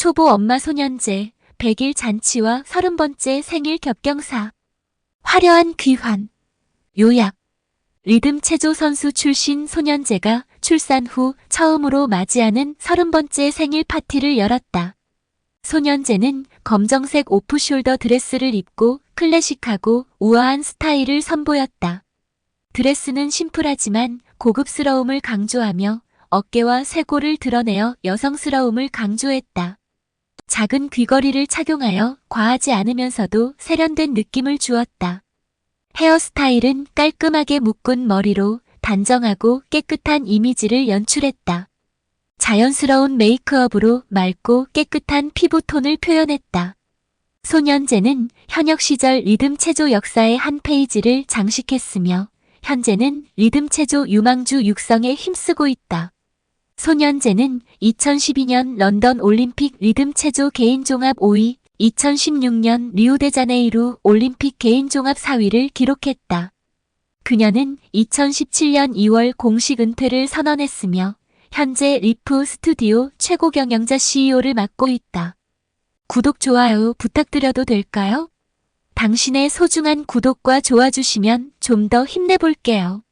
초보 엄마 소년제, 100일 잔치와 30번째 생일 겹경사. 화려한 귀환. 요약. 리듬 체조 선수 출신 소년제가 출산 후 처음으로 맞이하는 30번째 생일 파티를 열었다. 소년제는 검정색 오프숄더 드레스를 입고 클래식하고 우아한 스타일을 선보였다. 드레스는 심플하지만 고급스러움을 강조하며 어깨와 쇄골을 드러내어 여성스러움을 강조했다. 작은 귀걸이를 착용하여 과하지 않으면서도 세련된 느낌을 주었다. 헤어스타일은 깔끔하게 묶은 머리로 단정하고 깨끗한 이미지를 연출했다. 자연스러운 메이크업으로 맑고 깨끗한 피부톤을 표현했다. 소년제는 현역 시절 리듬 체조 역사의 한 페이지를 장식했으며 현재는 리듬 체조 유망주 육성에 힘쓰고 있다. 소년제는 2012년 런던 올림픽 리듬 체조 개인 종합 5위, 2016년 리우데자네이루 올림픽 개인 종합 4위를 기록했다. 그녀는 2017년 2월 공식 은퇴를 선언했으며 현재 리프 스튜디오 최고 경영자 CEO를 맡고 있다. 구독, 좋아요 부탁드려도 될까요? 당신의 소중한 구독과 좋아 주시면 좀 더 힘내볼게요.